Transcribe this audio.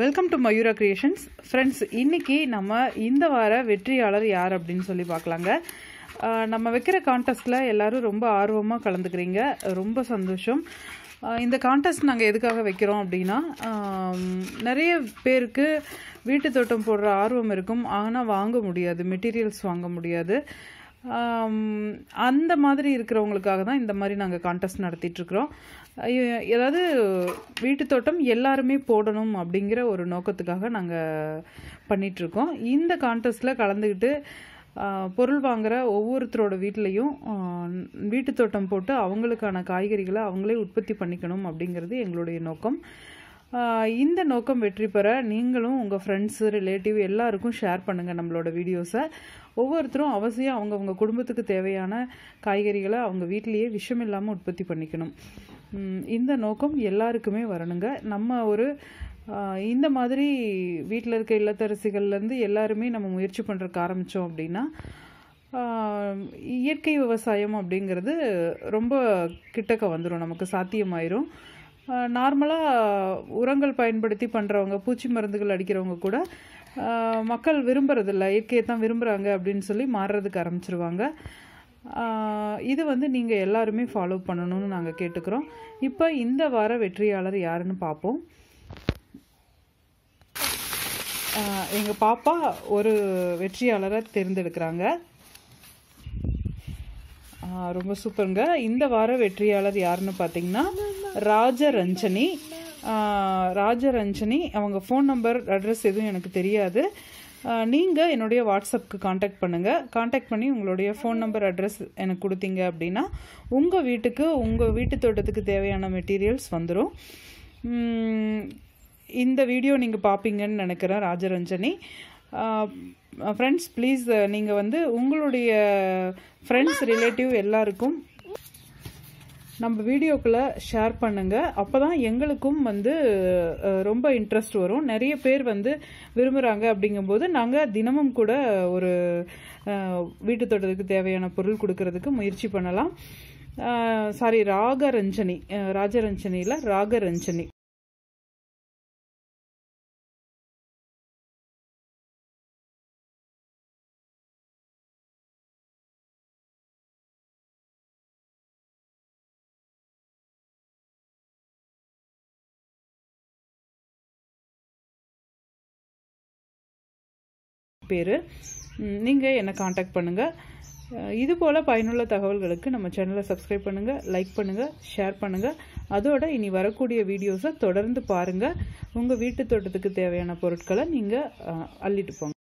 Welcome to Mayura creations friends இன்னைக்கு நம்ம இந்த வார வெற்றியாளர் யார் அப்படின்னு சொல்லி பார்க்கலாங்க. நம்ம வைக்கிற கான்டெஸ்ட்டில் எல்லாரும் ரொம்ப ஆர்வமாக கலந்துக்கிறீங்க. ரொம்ப சந்தோஷம். இந்த கான்டெஸ்ட் நாங்கள் எதுக்காக வைக்கிறோம் அப்படின்னா நிறைய பேருக்கு வீட்டு தோட்டம் போடுற ஆர்வம் இருக்கும். ஆனால் வாங்க முடியாது. மெட்டீரியல்ஸ் வாங்க முடியாது. அந்த மாதிரி இருக்கிறவங்களுக்காக தான் இந்த மாதிரி நாங்கள் கான்டெஸ்ட் நடத்திட்டுருக்குறோம் ஏதாவது வீட்டு தோட்டம் எல்லாருமே போடணும் அப்படிங்கிற ஒரு நோக்கத்துக்காக நாங்கள் பண்ணிகிட்ருக்கோம் இந்த கான்டெஸ்ட்டில் கலந்துக்கிட்டு பொருள் வாங்குகிற ஒவ்வொருத்தரோட வீட்லேயும் வீட்டு தோட்டம் போட்டு அவங்களுக்கான காய்கறிகளை அவங்களே உற்பத்தி பண்ணிக்கணும் அப்படிங்கிறது எங்களுடைய நோக்கம். இந்த நோக்கம் வெற்றி பெற நீங்களும் உங்கள் ஃப்ரெண்ட்ஸு ரிலேட்டிவ் எல்லாருக்கும் ஷேர் பண்ணுங்கள் நம்மளோட வீடியோஸை ஒவ்வொருத்தரும் அவசியம் அவங்கவுங்க குடும்பத்துக்கு தேவையான காய்கறிகளை அவங்க வீட்டிலேயே விஷம் இல்லாமல் உற்பத்தி பண்ணிக்கணும். இந்த நோக்கம் எல்லாருக்குமே வரணுங்க. நம்ம ஒரு இந்த மாதிரி வீட்டில் இருக்க இல்லத்தரசிகள்லேருந்து எல்லாருமே நம்ம முயற்சி பண்ணுறக்கு ஆரம்பித்தோம் அப்படின்னா இயற்கை விவசாயம் அப்படிங்கிறது ரொம்ப கிட்டக்க வந்துடும் நமக்கு சாத்தியமாயிரும். நார்மலாக உரங்கள் பயன்படுத்தி பண்ணுறவங்க பூச்சி மருந்துகள் அடிக்கிறவங்க கூட மக்கள் விரும்புறதில்ல. இயற்கையை தான் விரும்புகிறாங்க அப்படின்னு சொல்லி மாறுறதுக்கு ஆரம்பிச்சிருவாங்க. இது வந்து நீங்கள் எல்லாருமே ஃபாலோ பண்ணணும்னு நாங்கள் கேட்டுக்கிறோம். இப்போ இந்த வார வெற்றியாளர் யாருன்னு பார்ப்போம் எங்கள் பாப்பா ஒரு வெற்றியாளரை தேர்ந்தெடுக்கிறாங்க. ரொம்ப சூப்பருங்க. இந்த வார வெற்றியாளர் யாருன்னு பார்த்தீங்கன்னா ராஜரஞ்சனி. ராஜரஞ்சனி அவங்க ஃபோன் நம்பர் அட்ரஸ் எதுவும் எனக்கு தெரியாது. நீங்கள் என்னுடைய வாட்ஸ்அப்புக்கு காண்டாக்ட் பண்ணுங்கள் காண்டாக்ட் பண்ணி உங்களுடைய ஃபோன் நம்பர் அட்ரஸ் எனக்கு கொடுத்தீங்க அப்படின்னா உங்கள் வீட்டுக்கு உங்கள் வீட்டு தோட்டத்துக்கு தேவையான மெட்டீரியல்ஸ் வந்துடும் இந்த வீடியோ நீங்கள் பார்ப்பீங்கன்னு நினைக்கிறேன் ராஜரஞ்சனி. ஃப்ரெண்ட்ஸ் ப்ளீஸ் நீங்கள் வந்து உங்களுடைய ஃப்ரெண்ட்ஸ் ரிலேட்டிவ் எல்லாருக்கும் நம்ம வீடியோக்குள்ளே ஷேர் பண்ணுங்கள் அப்போ தான் எங்களுக்கும் வந்து ரொம்ப இன்ட்ரெஸ்ட் வரும். நிறைய பேர் வந்து விரும்புகிறாங்க அப்படிங்கும்போது நாங்கள் தினமும் கூட ஒரு வீட்டு தோட்டத்துக்கு தேவையான பொருள் கொடுக்கறதுக்கு முயற்சி பண்ணலாம். சாரி ராகரஞ்சனி ராஜரஞ்சனியில் ராகரஞ்சனி. பேர். நீங்கள் என்னை காண்டாக்ட் பண்ணுங்கள் இது போல் பயனுள்ள தகவல்களுக்கு நம்ம சேனலை சப்ஸ்கிரைப் பண்ணுங்கள் லைக் பண்ணுங்கள் ஷேர் பண்ணுங்கள் அதோட இனி வரக்கூடிய வீடியோஸை தொடர்ந்து பாருங்கள் உங்கள் வீட்டு தோட்டத்துக்கு தேவையான பொருட்களை நீங்கள் அள்ளிட்டு போங்க.